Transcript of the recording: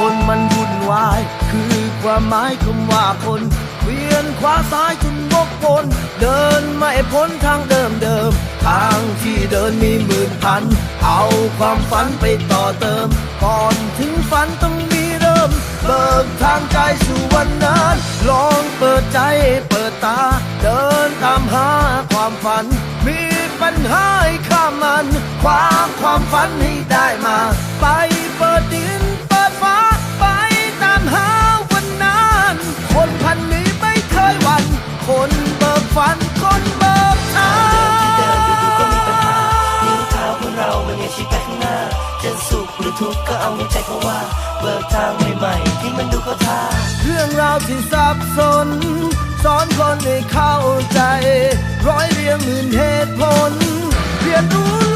คนมันวุ่นวาย คือความหมายคำว่าคน เวียนขวาซ้ายจนวกวนเดินไม่พ้นทางเดิมเดิมทางที่เดินมีหมื่นพัน เอาความฝันไปต่อเติม ก่อนถึงฝันต้องมีเริ่ม เบิกทางใจสู่วันนั้น ลองเปิดใจเปิดตา เดินตามหาความฝัน มีปัญหาให้ข้ามมัน ความความฝันให้ได้มา ไปเปิด ฝันคนเบิกทางที่เดินดูดูก็มีปัญหานิ้วเท้าของเรามันยังชี้ไปข้างหน้าจะสุขหรือทุกข์ก็เอาในใจเขาว่า เบิกทางใหม่ๆที่มันดูเขาท่าเรื่องราวที่สับสนสอนคนให้เข้าใจ ร้อยเรียงหมื่นเหตุผล เรียนรู้